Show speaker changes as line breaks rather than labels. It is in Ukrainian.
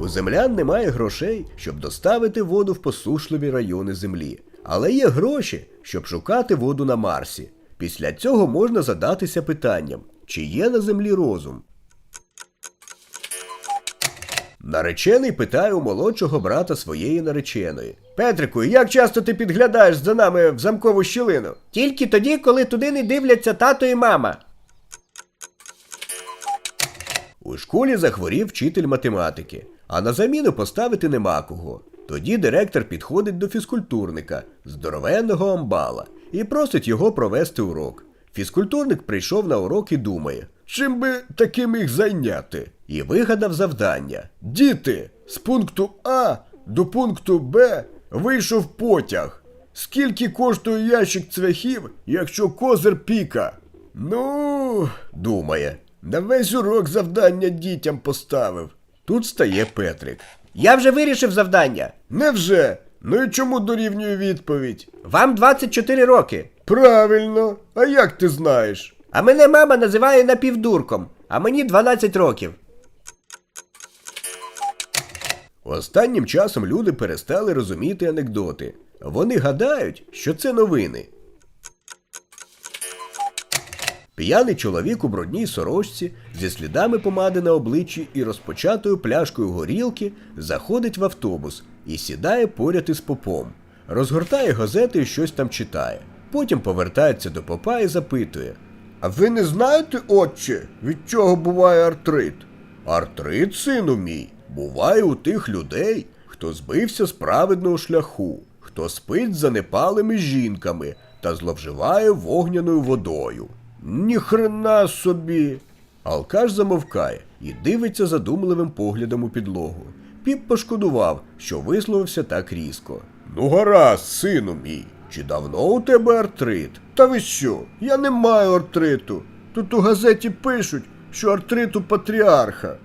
У землян немає грошей, щоб доставити воду в посушливі райони землі. Але є гроші, щоб шукати воду на Марсі. Після цього можна задатися питанням, чи є на землі розум. Наречений питає у молодшого брата своєї нареченої. Петрику, як часто ти підглядаєш за нами в замкову щілину? Тільки тоді, коли туди не дивляться тато і мама. У школі захворів вчитель математики, а на заміну поставити нема кого. Тоді директор підходить до фізкультурника, здоровенного амбала, і просить його провести урок. Фізкультурник прийшов на урок і думає, чим би таким їх зайняти? І вигадав завдання. Діти, з пункту А до пункту Б вийшов потяг. Скільки коштує ящик цвяхів, якщо козир піка? Ну, думає, на весь урок завдання дітям поставив. Тут стає Петрик. Я вже вирішив завдання. Невже? Ну і чому дорівнює відповідь? Вам 24 роки. Правильно. А як ти знаєш? А мене мама називає напівдурком, а мені 12 років. Останнім часом люди перестали розуміти анекдоти. Вони гадають, що це новини. П'яний чоловік у брудній сорочці зі слідами помади на обличчі і розпочатою пляшкою горілки заходить в автобус і сідає поряд із попом. Розгортає газети і щось там читає. Потім повертається до попа і запитує: А ви не знаєте, отче, від чого буває артрит? Артрит, сину мій, буває у тих людей, хто збився з праведного шляху, хто спить з занепалими жінками та зловживає вогняною водою. Ніхрена собі. Алкаш замовкає і дивиться задумливим поглядом у підлогу. Піп пошкодував, що висловився так різко. Ну, гаразд, сину мій. Чи давно у тебе артрит? Та ви що? Я не маю артриту. Тут у газеті пишуть, що артрит у патріарха.